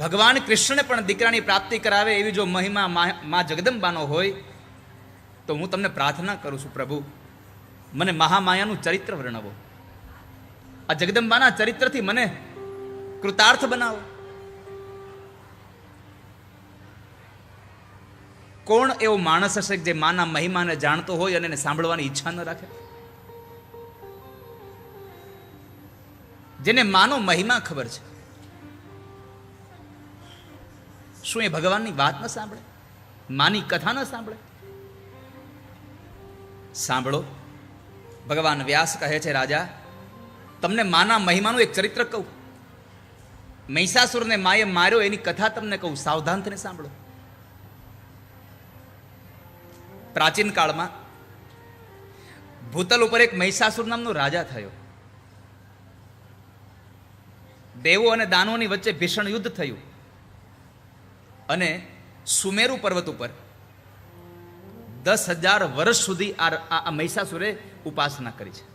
ભગવાન કૃષ્ણને પણ દીકરાની પ્રાપ્તિ કરાવે એવી જો મહિમા મા- જગદંબાનો હોય, તો હું તમને પ્રાર્થના કરું છું પ્રભુ, મને મહામાયાનું ચરિત્ર વર્ણવો. આ જગદંબાના ચરિત્રથી મને કૃતાર્થ બનાવો. કોણ એવો માણસ હશે જે માના મહિમાને જાણતો હોય અને એને સાંભળવાની ઈચ્છા ન રાખે? જેને માનો મહિમા ખબર છે. શું એ ભગવાનની વાત ન સાંભળે? માની કથા ન સાંભળે? સાંભળો, ભગવાન વ્યાસ કહે છે, રાજા, તમને માના મહિમાનું એક ચરિત્ર કહું. મહિષાસુરને માએ માર્યો, એની કથા તમને કહું. સાવધાન થઈને સાંભળો. પ્રાચીન કાળમાં ભૂતલ ઉપર એક મહિષાસુર નામનો રાજા થયો. દેવો અને દાનવોની વચ્ચે ભીષણ યુદ્ધ થયું. અને સુમેરુ પર્વત ઉપર દસ હજાર વર્ષ સુધી આ આ મહિષાસુરે ઉપાસના કરી છે.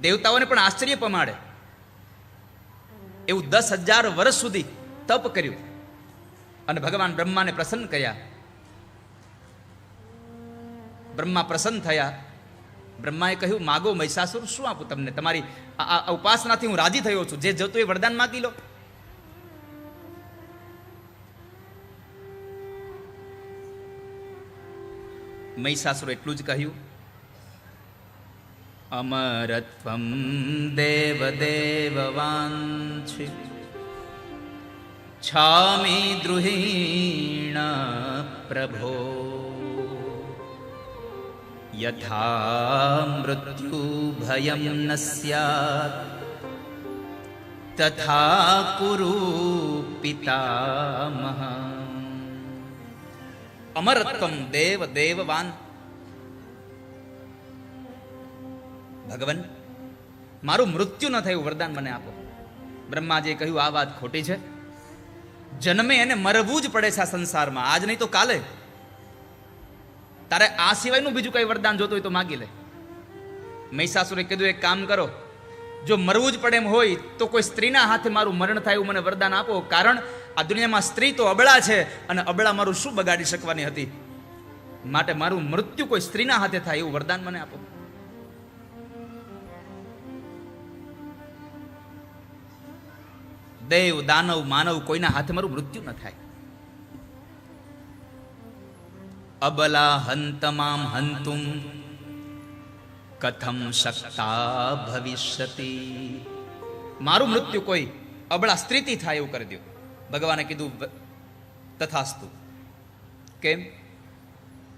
દેવતાઓને પણ આશ્ચર્ય પમાડે. એવું દસ હજાર વર્ષ સુધી તપ કર્યું. અને ભગવાન બ્રહ્માને પ્રસન્ન કર્યા. બ્રહ્મા પ્રસન્ન થયા. બ્રહ્માએ કહ્યું, માગો મહિષાસુર, શું આપું તમને? તમારી આ ઉપાસનાથી હું રાજી થયો છું. જે જોતું એ વરદાન માગી લો. મહિષાસુર એટલું જ કહ્યું અમરત્વમ દેવ દેવવાંછી છામી દ્રુહીણ પ્રભો યથા મૃત્યુ ભયમ ન સ્યાત તથા કુરુ પિતામહ અમરત્વમ દેવ દેવવાન. ભગવાન, મારું મૃત્યુ ન થયું, વરદાન મને આપો. બ્રહ્માજીએ કહ્યું, આ વાત ખોટી છે. જન્મે એને મરવું જ પડે છે આ સંસારમાં. આજ નહીં તો કાલે. તારે આ સિવાયનું બીજું કઈ વરદાન જોતું હોય તો માગી લે. મહિષાસુરે કીધું, એક કામ કરો. જો મરવું જ પડે એમ હોય તો કોઈ સ્ત્રીના હાથે મારું મરણ થાય એવું મને વરદાન આપો. કારણ આ દુનિયામાં સ્ત્રી તો અબળા છે અને અબળા મારું શું બગાડી શકવાની હતી? માટે મારું મૃત્યુ કોઈ સ્ત્રીના હાથે થાય એવું વરદાન મને આપો. દેવ, દાનવ, માનવ કોઈના હાથે મારું મૃત્યુ ન થાય. અબલા હંતમામ હંતુમ, કથમ શકતા ભવિષ્યતિ. મારું મૃત્યુ કોઈ અબળા સ્ત્રીથી થાય એવું કરી દો ભગવાને કીધું તથાસ્તુ. કેમ?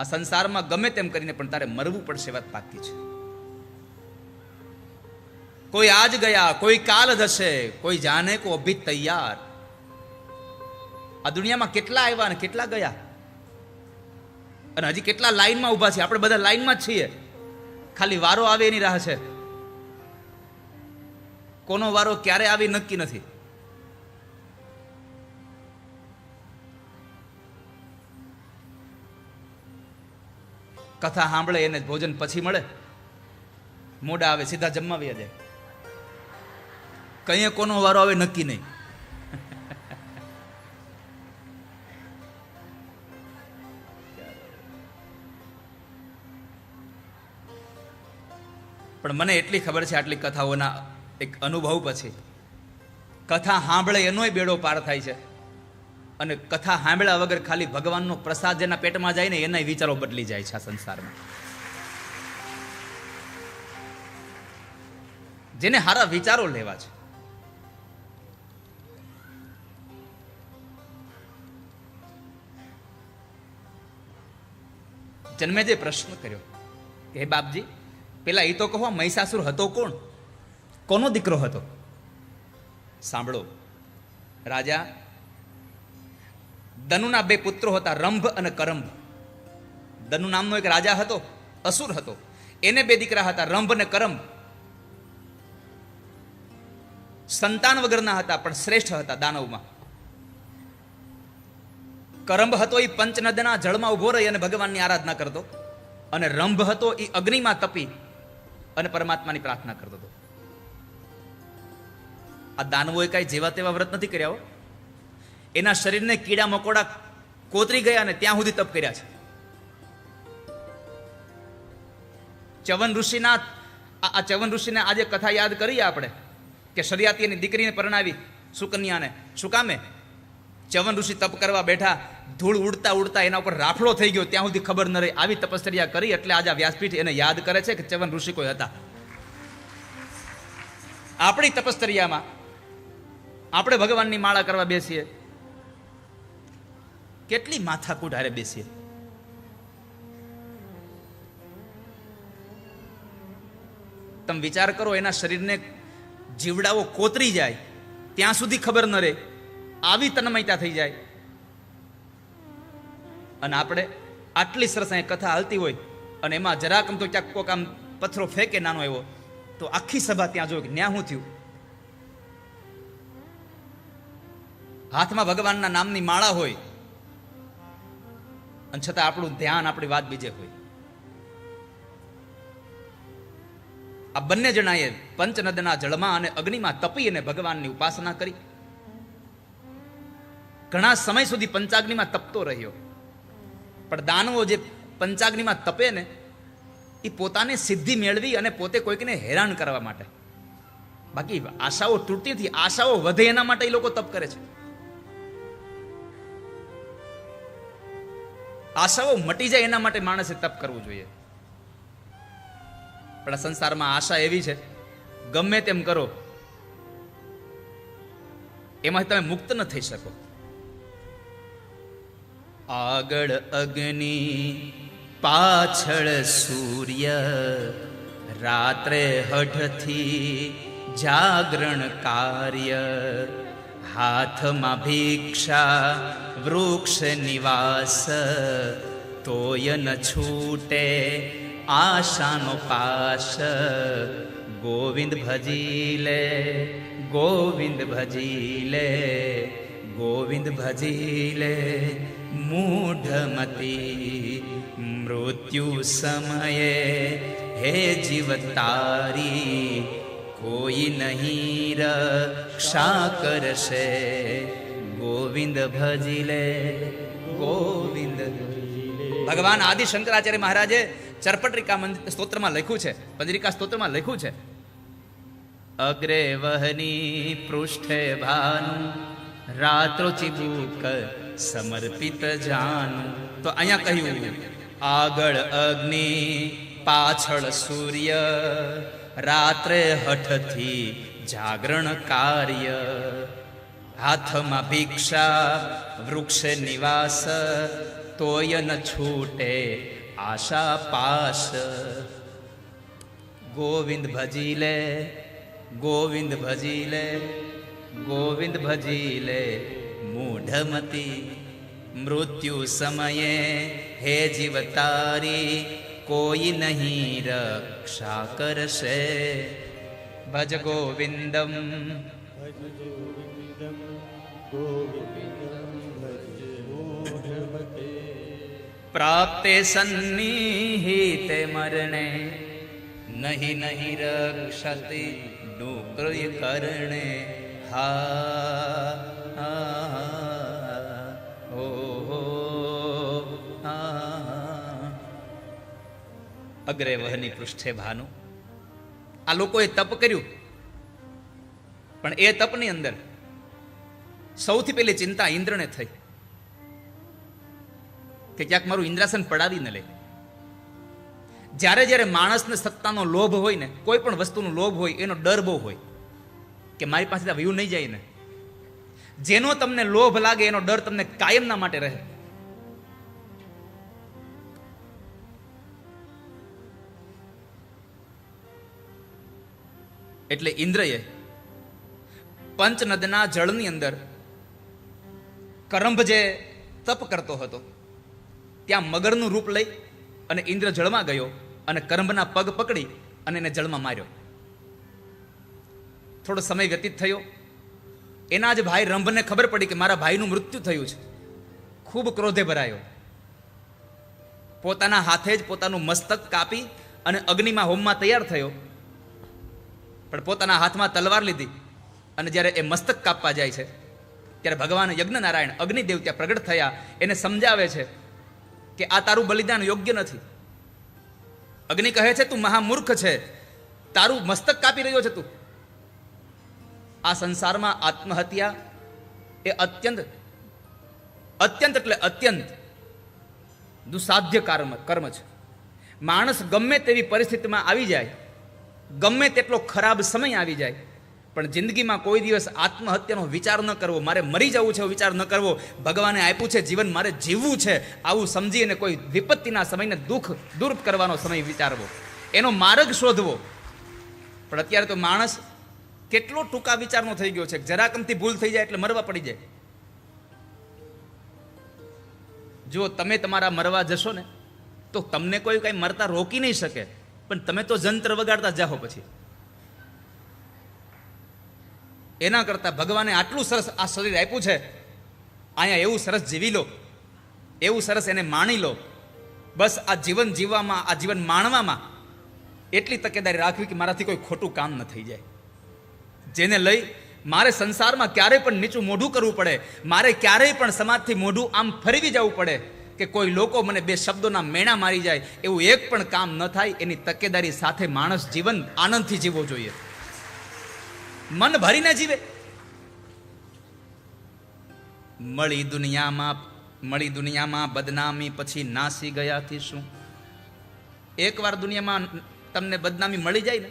આ સંસારમાં ગમે તેમ કરીને પણ તારે મરવું પડશે વાત પાકી છે. કોઈ આજ ગયા, કોઈ કાલ જશે કોઈ જાને કો અભી તૈયાર. આ દુનિયામાં કેટલા આવ્યા ને કેટલા ગયા? અને હજી કેટલા લાઈનમાં ઊભા છે આપણે બધા લાઈનમાં જ છીએ. ખાલી વારો આવે એની રાહ છે. કોનો વારો ક્યારે આવી નક્કી નથી. કથા સાંભળે, એને ભોજન પછી મળે. મોડા આવે, સીધા જમાવી દે. કઈએ કોનો વારો આવે, નક્કી નહીં. પણ મને એટલી ખબર છે આટલી કથાઓના એક અનુભવ પછી. કથા સાંભળે, એનોય બેડો પાર થાય છે. અને કથા સાંભળ્યા વગર ખાલી ભગવાનનો પ્રસાદ જેના પેટમાં જાય ને એના વિચારો બદલી જાય છે આ સંસારમાં. જેને સારા વિચારો લેવા છે. જન્મે જે પ્રશ્ન કર્યો કે હે બાપજી, પેલા એ તો કહો, મહિષાસુર હતો કોણ? કોનો દીકરો હતો? સાંભળો, રાજા દનુના બે પુત્રો હતા, રંભ અને કરંભ. દનુ નામનો એક રાજા હતો, અસુર હતો. એને બે દીકરા હતા, રંભ અને કરંભ. સંતાન વગરના હતા, પણ શ્રેષ્ઠ હતા દાનવમાં. કરંભ હતો એ પંચનદના જળમાં ઊભો રહી અને ભગવાનની આરાધના કરતો. અને રંભ હતો એ અગ્નિમાં તપી અને પરમાત્માની પ્રાર્થના કરતો હતો. આ દાનવોએ કાંઈ જેવા તેવા વ્રત નથી કર્યા હો. એના શરીરને કીડા મકોડા કોતરી ગયા અને ત્યાં સુધી તપ કર્યા છે. ચવન ઋષિના આ ચવન ઋષિને આજે કથા યાદ કરીએ આપણે કે શરિયાતીની દીકરીને પરણાવી સુકન્યાને. શું કામે? ચવન ઋષિ તપ કરવા બેઠા, ધૂળ ઉડતા ઉડતા એના ઉપર રાફડો થઈ ગયો. ત્યાં સુધી ખબર ન રહી. આવી તપસ્યા કરી એટલે આજે આ વ્યાસપીઠ એને યાદ કરે છે કે ચવન ઋષિ કોઈ હતા. આપણી તપસ્તરિયામાં આપણે ભગવાનની માળા કરવા બેસીએ. કેટલી માથાકૂટ હારે બેસીએ? તમે વિચાર કરો, એના શરીરને જીવડાઓ કોતરી જાય, ત્યાં સુધી ખબર ન રહે, આવી તન્મયતા થઈ જાય. અને આપણે આટલી સરસ અહીં કથા હાલતી હોય, અને એમાં જરાક તો ક્યાંક કોક આમ પથ્થરો ફેંકે નાનો એવો, તો આખી સભા ત્યાં જો ન્યા શું થયું? હાથમાં ભગવાનના નામની માળા હોય અને છતાં આપણું ધ્યાન આપણી વાત બીજે હોય. આ બંને જણાએ પંચનદના જળમાં અને અગ્નિમાં તપી અને ભગવાનની ઉપાસના કરી. ઘણા સમય સુધી પંચાગ્નિમાં તપતો રહ્યો. પણ દાનવો જે પંચાગ્નિમાં તપે ને એ પોતાને સિદ્ધિ મેળવી અને પોતે કોઈકને હેરાન કરવા માટે. બાકી આશાઓ તૂટતી નથી આશાઓ વધે એના માટે એ લોકો તપ કરે છે. આશાઓ મટી જાય એના માટે માણસે તપ કરવું જોઈએ. પણ આ સંસારમાં આશા એવી છે, ગમે તેમ કરો એમાંથી તમે મુક્ત ન થઈ શકો. આગળ અગ્નિ, પાછળ સૂર્ય, રાત્રે હઠથી જાગરણ કાર્ય. હાથમાં ભિક્ષા વૃક્ષ નિવાસ તોય ન છૂટે આશાનો પાશ ગોવિંદ ભજી લે ગોવિંદ ભજી લે ગોવિંદ ભજી લે મૂઢમતી મૃત્યુ સમયે હે જીવ તારી કોઈ નહીં રક્ષા કરશે. ગોવિંદ ભજી લે ગોવિંદ ભગવાન આદિ શંકરાચાર્ય મહારાજે ચરપટરિકા સ્તોત્રમાં લખ્યું છે, પંજરિકા સ્તોત્રમાં લખ્યું છે, અગ્રે વહની પૃષ્ઠે ભાનુ, રાત્રો ચિબુક સમર્પિત જાનુ. તો અહીંયા કહ્યું, આગળ અગ્નિ, પાછળ સૂર્ય રાત્રે હઠથી જાગરણ કાર્ય. હાથમાં ભિક્ષા, વૃક્ષ નિવાસ, તોય ન છૂટે આશા પાસ ગોવિંદ ભજી લે, ગોવિંદ ભજી લે, ગોવિંદ ભજી લે મૂઢમતી. મૃત્યુ સમયે હે कोई नहीं रक्षा कर से। भज गोविंदम। प्राप्ते सन्नि मरणे। नहि नहि रक्षति डुक्रिय हा, हा। અગ્રે વહની પૃષ્ઠે ભાનુ. આ લોકોએ તપ કર્યું. પણ એ તપની અંદર સૌથી પહેલી ચિંતા ઇન્દ્રને થઈ. કે ક્યાંક મારું ઇન્દ્રાસન પડાવી ન લે. જ્યારે જ્યારે માણસને સત્તાનો લોભ હોય ને, કોઈ પણ વસ્તુનો લોભ હોય, એનો ડર બહુ હોય, કે મારી પાસે વ્યૂ નહીં જાય ને. જેનો તમને લોભ લાગે એનો ડર તમને કાયમના માટે રહે. એટલે ઇન્દ્રએ પંચનદના જળની અંદર કરંભ જે તપ કરતો હતો, ત્યાં મગરનું રૂપ લઈ અને ઇન્દ્ર જળમાં ગયો અને કરંભના પગ પકડી અને એને જળમાં માર્યો. થોડો સમય વ્યતીત થયો. એના જ ભાઈ રંભને ખબર પડી કે મારા ભાઈનું મૃત્યુ થયું છે. ખૂબ ક્રોધે ભરાયો. પોતાના હાથે જ પોતાનું મસ્તક કાપી અને અગ્નિમાં હોમમાં તૈયાર થયો. પણ પોતાના હાથમાં તલવાર લીધી અને જ્યારે એ મસ્તક કાપવા જાય છે, ત્યારે ભગવાન યજ્ઞ નારાયણ અગ્નિદેવ ત્યાં પ્રગટ થયા. એને સમજાવે છે કે આ તારું બલિદાન યોગ્ય નથી. અગ્નિ કહે છે, તું મહામૂર્ખ છે. તારું મસ્તક કાપી રહ્યો છે તું. આ સંસારમાં આત્મહત્યા એ અત્યંત અત્યંત એટલે અત્યંત દુસાધ્ય કર્મ કર્મ છે. માણસ ગમે તેવી પરિસ્થિતિમાં આવી જાય ગમે તેટલો ખરાબ સમય આવી જાય, પણ જિંદગીમાં કોઈ દિવસ આત્મહત્યાનો વિચાર ન કરવો, મારે મરી જવું છે વિચાર ન કરવો. ભગવાને આપ્યું છે, જીવન મારે જીવવું છે. આવું સમજી અને કોઈ વિપત્તિના સમયને દુઃખ દૂર કરવાનો સમય વિચારવો. એનો માર્ગ શોધવો. પણ અત્યારે તો માણસ કેટલો ટૂંકા વિચારનો થઈ ગયો છે જરાકમથી ભૂલ થઈ જાય એટલે મરવા પડી જાય. જો તમે તમારા મરવા જશો ને, તો તમને કોઈ કંઈ મરતા રોકી નહીં શકે. પણ તમે તો જંત્ર વગાડતા જાઓ પછી. એના કરતાં ભગવાને આટલું સરસ આ શરીર આપ્યું છે, અહીંયા એવું સરસ જીવી લો, એવું સરસ એને માણી લો. બસ આ જીવન જીવવામાં, આ જીવન માણવામાં એટલી તકેદારી રાખવી કે મારાથી કોઈ ખોટું કામ ન થઈ જાય. જેને લઈ મારે સંસારમાં ક્યારેય પણ નીચું મોઢું કરવું પડે, મારે ક્યારેય પણ સમાજથી મોઢું આમ ફરવી જવું પડે. કે કોઈ લોકો મને બે શબ્દોના મેણા મારી જાય, એવું એક પણ કામ ન થાય, એની તકેદારી સાથે માણસ જીવન આનંદથી જીવવો જોઈએ. મન ભરીને જીવે. મળી દુનિયામાં મળી દુનિયામાં બદનામી, પછી નાસી ગયાથી શું? એકવાર દુનિયામાં તમને બદનામી મળી જાય ને,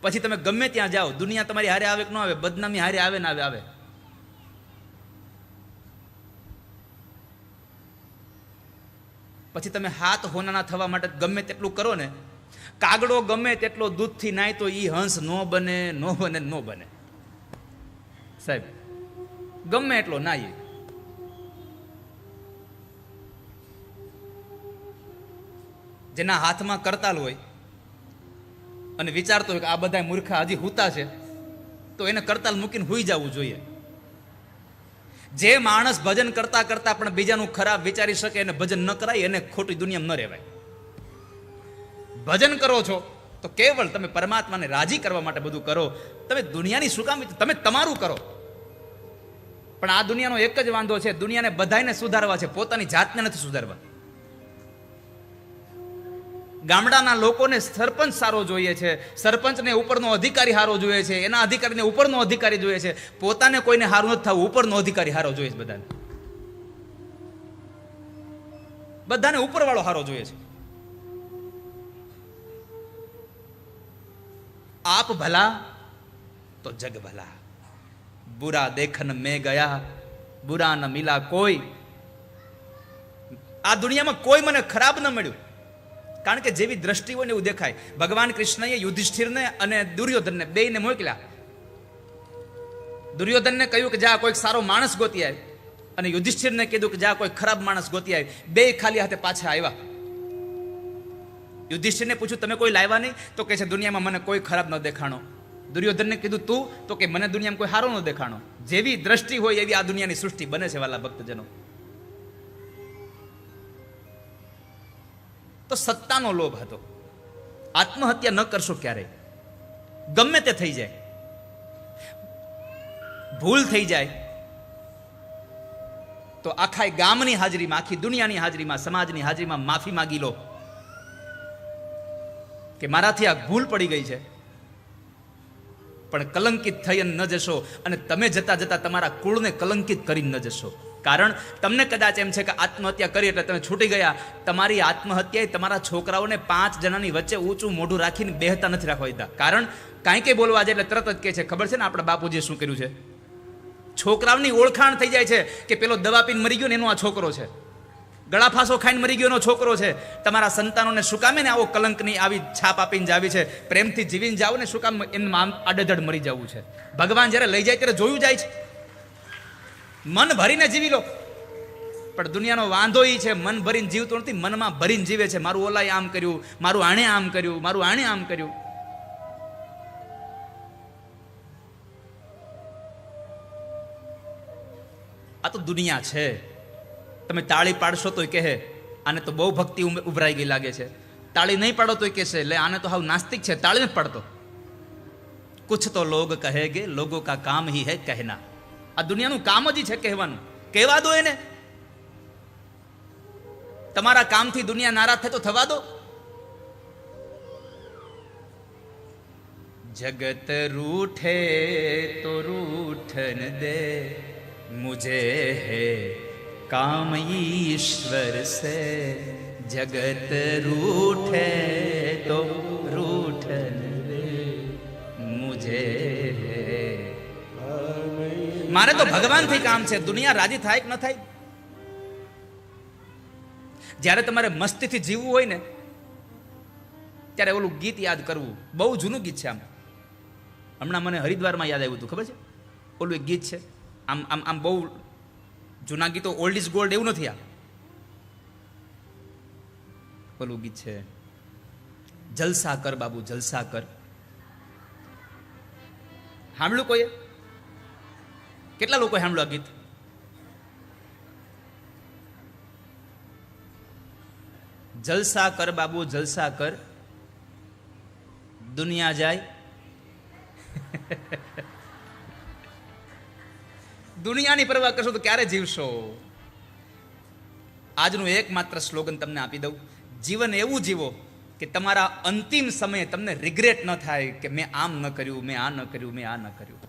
પછી તમે ગમે ત્યાં જાઓ, દુનિયા તમારી હારે આવે કે ન આવે, બદનામી હારે આવે ને આવે આવે. પછી તમે હાથ હોનાના થવા માટે ગમે તેટલું કરો ને, કાગડો ગમે તેટલો દૂધથી નાય તો એ હંસ નો બને નો બને નો બને. સાહેબ, ગમે એટલો નાય જેના હાથમાં કરતાલ હોય અને વિચારતો હોય કે આ બધા મૂર્ખા હજી હુતા છે, તો એને કરતાલ મૂકીને હોઈ જવું જોઈએ. જે માણસ ભજન કરતા કરતા પણ બીજાનું ખરાબ વિચારી શકે અને ભજન ન કરાય, એને ખોટી દુનિયામાં ન રહેવાય. ભજન કરો છો, તો કેવળ તમે પરમાત્માને રાજી કરવા માટે બધું કરો. તમે દુનિયાની શું કામ તમે તમારું કરો. પણ આ દુનિયાનો એક જ વાંધો છે, દુનિયાને બધાને સુધારવા છે, પોતાની જાતને નથી સુધારવા. ગામડાના લોકોને સરપંચ સારો જોઈએ છે. સરપંચને ઉપરનો અધિકારી સારો જોઈએ છે. એના અધિકારીને ઉપરનો અધિકારી જોઈએ છે. પોતાને કોઈને સારું નથી થવું, ઉપરનો અધિકારી સારો જોઈએ છે બધાને. બધાને ઉપરવાળો સારો જોઈએ છે. આપ ભલા તો જગ ભલા. બુરા દેખન મેં ગયા, બુરા ન મિલા કોઈ. આ દુનિયામાં કોઈ મને ખરાબ ન મળ્યું. કારણ કે જેવી દ્રષ્ટિ હોય ને એવું દેખાય, ભગવાન કૃષ્ણએ યુધિષ્ઠિરને અને દુર્યોધનને બેયને મોકલ્યા. દુર્યોધનને કહ્યું કે જા, કોઈક સારો માણસ ગોતી આવે અને યુધિષ્ઠિરને કીધું કે જા, કોઈ ખરાબ માણસ ગોતી આવે બે ખાલી હાથે પાછા આવ્યા. યુધિષ્ઠિરને પૂછ્યું, તમે કોઈ લાવ્યા નહીં? તો કે છે, દુનિયામાં મને કોઈ ખરાબ ન દેખાણો. દુર્યોધનને કીધું, તું? તો કે, મને દુનિયામાં કોઈ સારો ન દેખાણો. જેવી દ્રષ્ટિ હોય એવી આ દુનિયાની સૃષ્ટિ બને છે વાલા ભક્તજનો. તો સત્તાનો લોભ હતો. આત્મહત્યા ન કરશો ક્યારેય. ગમે તે થઈ જાય. ભૂલ થઈ જાય. તો આખા ગામની હાજરીમાં, આખી દુનિયાની હાજરીમાં, સમાજની હાજરીમાં માફી માગી લો. કે મારાથી આ ભૂલ પડી ગઈ છે. પણ કલંકિત થઈને ન જશો અને તમે જતા જતા તમારા કુળને કલંકિત કરીને ન જશો. કારણ તમને કદાચ એમ છે કે આત્મહત્યા કરી એટલે તમે છૂટી ગયા. તમારી આત્મહત્યાએ તમારા છોકરાઓને પાંચ જણાની વચ્ચે ઊંચું મોઢું રાખીને બેહતા નથી રાખવા દીધા. કારણ કાંઈ કંઈ બોલવા જાય એટલે તરત જ કહે છે, ખબર છે ને આપણા બાપુજીએ શું કર્યું છે? છોકરાઓની ઓળખાણ થઈ જાય છે કે પેલો દવા પીને મરી ગયો ને એનો આ છોકરો છે. ગળાફાંસો ખાઈને મરી ગયો એનો છોકરો છે. તમારા સંતાનોને શું કામે ને આવો કલંકની આવી છાપ આપીને જાવી છે? પ્રેમથી જીવીને જાઓ ને શું કામ એમ આડેધડ મરી જવું છે? ભગવાન જ્યારે લઈ જાય ત્યારે જોયું જાય છે. મન ભરીને જીવી લો. પણ દુનિયાનો વાંધો એ છે, મન ભરીને જીવતો નથી, મનમાં ભરીને જીવે છે. મારું ઓલાએ આમ કર્યું, મારું આણે આમ કર્યું, મારું આણે આમ કર્યું. આ તો દુનિયા છે. તમે તાળી પાડશો તોય કહે, આને તો બહુ ભક્તિ ઉભરાઈ ગઈ લાગે છે. તાળી નહીં પાડો તોય કહેશે એટલે આને તો હાવ નાસ્તિક છે તાળી નથી પાડતો. કુછ તો લોગ કહેગે લોગો કા કામ હી હૈ કહેના. આ દુનિયાનું કામ જ છે કહેવાનું. કહેવા દો એને. તમારા કામથી દુનિયા નારાજ થાય તો થવા દો. જગત રૂઠે તો રૂઠન દે. મુજે હે કામ ઈશ્વર સે. જગત રૂઠે તો મારે તો ભગવાનથી કામ છે. દુનિયા રાજી થાય કે ન થાય? જ્યારે તમારે મસ્તીથી જીવવું હોય ને, ત્યારે ઓલું ગીત યાદ કરવું. બહુ જૂનું ગીત છે આમ. હમણાં મને હરિદ્વારમાં યાદ આવ્યું હતું, ખબર છે? ઓલું એક ગીત છે. આમ આમ આમ બહુ જૂના ગીતો ઓલ્ડ ઇઝ ગોલ્ડ એવું નથી આ. ઓલું ગીત છે જલસા કર બાબુ જલસા કર સાંભળ્યું કોઈએ? કેટલા લોકોએ સાંભળ્યું આ ગીત? જલસા કર બાબુ, જલસા કર. દુનિયા જાય. દુનિયાની પરવા કરશો તો ક્યારે જીવશો? આજનું એકમાત્ર સ્લોગન તમને આપી દઉં. જીવન એવું જીવો કે તમારા અંતિમ સમયે તમને રિગ્રેટ ન થાય કે મેં આમ ન કર્યું, મેં આ ન કર્યું, મેં આ ન કર્યું.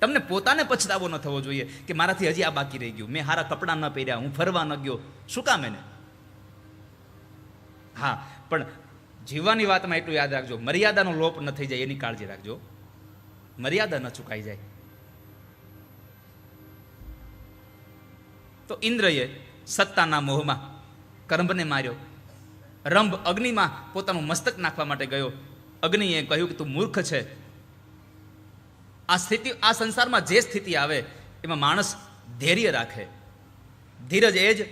તમને પોતાને પછતાવો ન થવો જોઈએ કે મારાથી હજી આ બાકી રહી ગયું. મેં હારા કપડાં ન પહેર્યા, હું ફરવા ન ગયો. શું કામ એને? હા, પણ જીવવાની વાતમાં એટલું યાદ રાખજો. મર્યાદાનો લોપ ન થઈ જાય, એની કાળજી રાખજો. મર્યાદા ન ચૂકાઈ જાય. તો ઇન્દ્રએ સત્તાના મોહમાં કરંભને માર્યો. રંભ અગ્નિમાં પોતાનું મસ્તક નાખવા માટે ગયો. અગ્નિએ કહ્યું કે તું મૂર્ખ છે. આ સ્થિતિ, આ સંસારમાં જે સ્થિતિ આવે, એમાં માણસ ધૈર્ય રાખે. ધીરજ એ જ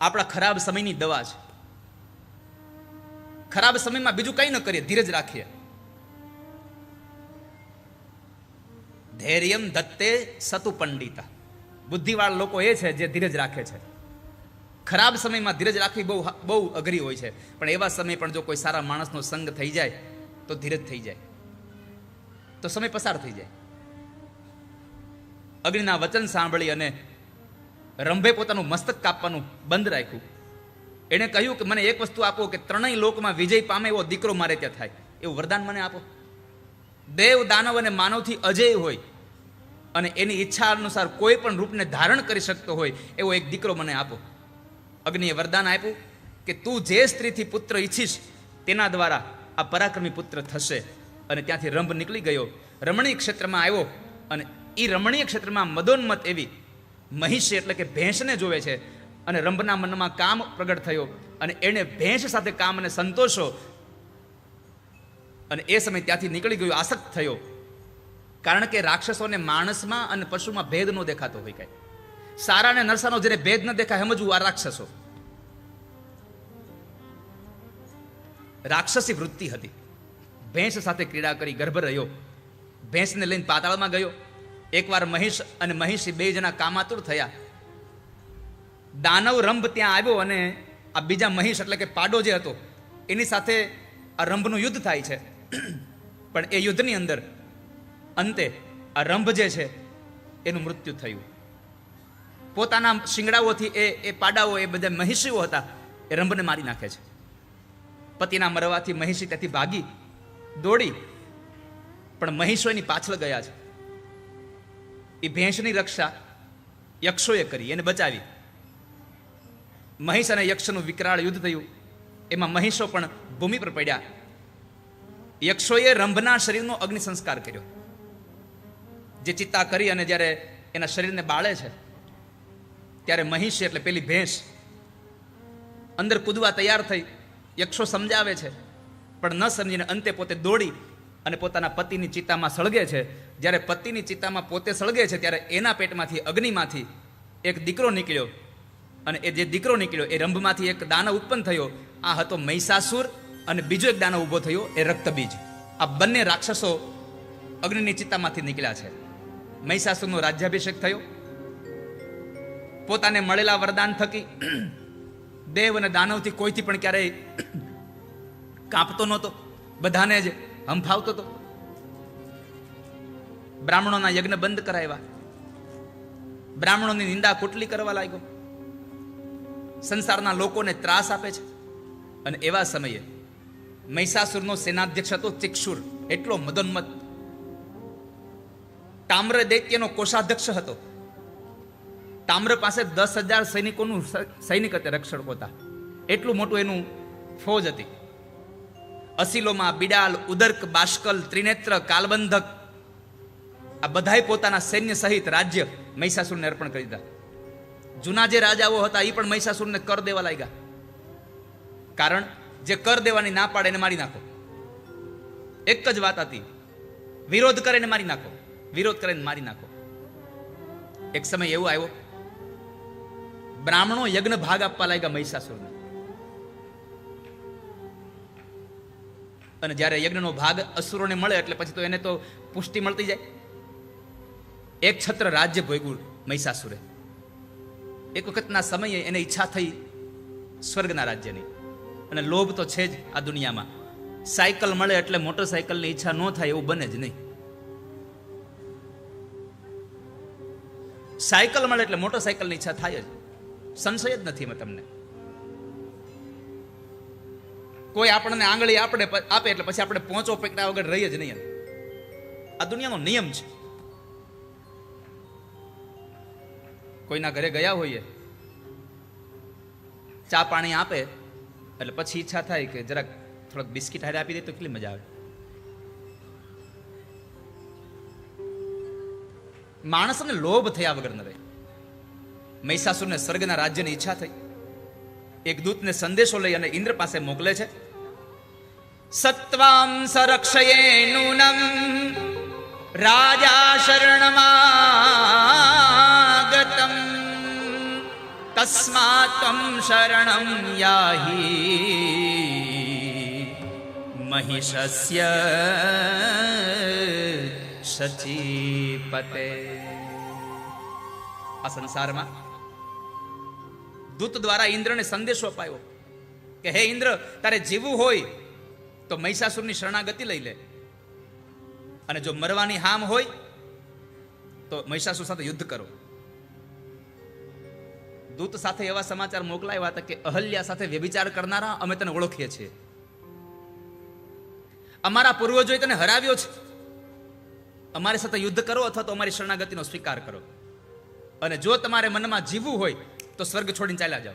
આપણા ખરાબ સમયની દવા છે. ખરાબ સમયમાં બીજું કંઈ ન કરીએ, ધીરજ રાખીએ. ધૈર્યમ દત્તે સતુ પંડિતા. બુદ્ધિવાળા લોકો એ છે જે ધીરજ રાખે છે. ખરાબ સમયમાં ધીરજ રાખવી બહુ બહુ અઘરી હોય છે. પણ એવા સમય પણ જો કોઈ સારા માણસનો સંગ થઈ જાય, તો ધીરજ થઈ જાય. તો સમય પસાર થઈ જાય. અગ્નિના વચન સાંભળી અને રંભે પોતાનું મસ્તક કાપવાનું બંધ રાખ્યું. એણે કહ્યું કે મને એક વસ્તુ આપો કે ત્રણેય લોકમાં વિજય પામે એવો દીકરો મારે ત્યાં થાય. એવું વરદાન મને આપો. દેવ, દાનવ અને માનવથી અજેય હોય અને એની ઈચ્છા અનુસાર કોઈ પણ રૂપને ધારણ કરી શકતો હોય એવો એક દીકરો મને આપો. અગ્નિએ વરદાન આપ્યું કે તું જે સ્ત્રીથી પુત્ર ઈચ્છીશ તેના દ્વારા આ પરાક્રમી પુત્ર થશે. અને ત્યાંથી રંભ નીકળી ગયો. રમણીય ક્ષેત્રમાં આવ્યો અને એ રમણીય ક્ષેત્રમાં મદોન્મત એવી મહિષ એટલે કે ભેંસને જોવે છે અને રંભના મનમાં કામ પ્રગટ થયો અને એણે ભેંસ સાથે કામ અને સંતોષો અને એ સમય ત્યાંથી નીકળી ગયો, આસક્ત થયો. કારણ કે રાક્ષસોને માણસમાં અને પશુમાં ભેદ ન દેખાતો હોય કાંઈ. સારા અને નરસાનો જેને ભેદ ન દેખાય સમજવું આ રાક્ષસો. રાક્ષસી વૃત્તિ હતી. ભેંસ સાથે ક્રીડા કરી ગર્ભ રહ્યો. ભેંસને લઈને પાતાળમાં ગયો. એકવાર મહિષ અને મહિષી બે જણા કામાતુર થયા. દાનવ રંભ ત્યાં આવ્યો અને આ બીજા મહિષ એટલે કે પાડો જે હતો, એની સાથે આ રંભનું યુદ્ધ થાય છે. પણ એ યુદ્ધની અંદર અંતે આ રંભ જે છે, એનું મૃત્યુ થયું. પોતાના શિંગડાઓથી એ એ પાડાઓ, એ બધા મહિષીઓ હતા, એ રંભને મારી નાખે છે. પતિના મરવાથી મહિષી ત્યાંથી ભાગી દોડી. પણ મહિષો એની પાછળ ગયા છે. એ ભેંસની રક્ષા યક્ષોએ કરી, એને બચાવી. મહિષ અને યક્ષનું વિકરાળ યુદ્ધ થયું. એમાં મહિષો પણ ભૂમિ પર પડ્યા. યક્ષોએ રંભના શરીરનો અગ્નિ સંસ્કાર કર્યો. જે ચિત્તા કરી અને જ્યારે એના શરીરને બાળે છે, ત્યારે મહિષ એટલે પેલી ભેંસ. અંદર કૂદવા તૈયાર થઈ. યક્ષો સમજાવે છે પણ ન સમજીને અંતે પોતે દોડી અને પોતાના પતિની ચિત્તામાં સળગે છે. જ્યારે પતિની ચિત્તામાં પોતે સળગે છે, ત્યારે એના પેટમાંથી, અગ્નિમાંથી એક દીકરો નીકળ્યો. અને એ જે દીકરો નીકળ્યો, એ રંભમાંથી એક દાનવ ઉત્પન્ન થયો. આ હતો મહિષાસુર અને બીજો એક દાનવ ઊભો થયો, એ રક્તબીજ. આ બંને રાક્ષસો અગ્નિની ચિત્તામાંથી નીકળ્યા છે. મહિષાસુરનો રાજ્યાભિષેક થયો. પોતાને મળેલા વરદાન થકી દેવ અને દાનવથી કોઈથી પણ ક્યારેય કાપતો નહોતો. બધાને જ હંફાવતો હતો બ્રાહ્મણોના યજ્ઞ બંધ કરાવ્યા. બ્રાહ્મણોની નિંદા કુટલી કરવા લાગ્યો. સંસારના લોકોને ત્રાસ આપે છે. અને એવા સમયે મહિષાસુરનો સેનાધ્યક્ષ હતો ચિક્ષુર, એટલો મદોન્મત. તામ્ર દૈત્યનો કોષાધ્યક્ષ હતો. તામ્ર પાસે દસ હજાર સૈનિકોનું સૈનિક હતા રક્ષકો હતા એટલું મોટું એનું ફોજ હતી. અસીલોમાં બિડાલ, ઉદર્ક, બાષ્કલ, ત્રિનેત્ર, કાલબંધક, આ બધાય પોતાના સૈન્ય સહિત રાજ્ય મહિષાસુરને અર્પણ કરી દીધા. જૂના જે રાજાઓ હતા એ પણ મહિષાસુરને કર દેવા લાગ્યા. કારણ જે કર દેવાની ના પાડે એને મારી નાખો. એક જ વાત હતી, વિરોધ કરે ને મારી નાખો. વિરોધ કરે ને મારી નાખો. એક સમય એવો આવ્યો, બ્રાહ્મણો યજ્ઞ ભાગ આપવા લાગ્યા મહિષાસુરને. અને જ્યારે યજ્ઞનો ભાગ અસુરોને મળે એટલે પછી તો એને તો પુષ્ટિ મળતી જાય. એક છત્ર રાજ્ય ભોગવું મહિષાસુરે. એક વખતના સમયે એને ઈચ્છા થઈ સ્વર્ગના રાજ્યની. અને લોભ તો છે જ આ દુનિયામાં. સાયકલ મળે એટલે મોટરસાયકલની ઈચ્છા ન થાય એવું બને જ નહીં. સાયકલ મળે એટલે મોટરસાયકલની ઈચ્છા થાય જ. સંશય જ નથી એમાં તમને. કોઈ આપણને આંગળી આપણે આપે એટલે પછી આપણે પહોંચો પકડ્યા વગર રહીએ જ નહીં આ દુનિયાનો નિયમ છે. કોઈના ઘરે ગયા હોઈએ, ચા પાણી આપે, એટલે પછી ઈચ્છા થાય કે જરાક થોડોક બિસ્કિટ હારે આપી દે તો કેટલી મજા આવે. માણસને લોભ થયા વગર ન રહે. મહિષાસુરને સ્વર્ગના રાજ્યની ઈચ્છા થઈ. એક દૂતને સંદેશો લઈ અને ઇન્દ્ર પાસે મોકલે છે. સત્વામ સરક્ષયે નૂનમ રાજા શરણમાગતમ તસ્માત્મ શરણમ યાહી મહિષસ્ય સચીપતે આ સંસારમાં દૂત દ્વારા ઇન્દ્રને સંદેશો અપાયો કે હે ઇન્દ્ર તારે જીવવું હોય તો મહિષાસુરની શરણાગતિ લઈ લે. અને જો મરવાની હામ હોય, તો મહિષાસુર સાથે યુદ્ધ કરો. દૂત સાથે એવા સમાચાર મોકલાવ્યા હતા કે અહલ્યા સાથે વ્યભિચાર કરનારા અમે તને ઓળખીએ છીએ. અમારા પૂર્વજોએ તને હરાવ્યો છે. અમારી સાથે યુદ્ધ કરો અથવા તો અમારી શરણાગતિનો સ્વીકાર કરો. અને જો તમારે મનમાં જીવવું હોય, તો સ્વર્ગ છોડીને ચાલ્યા જાઓ.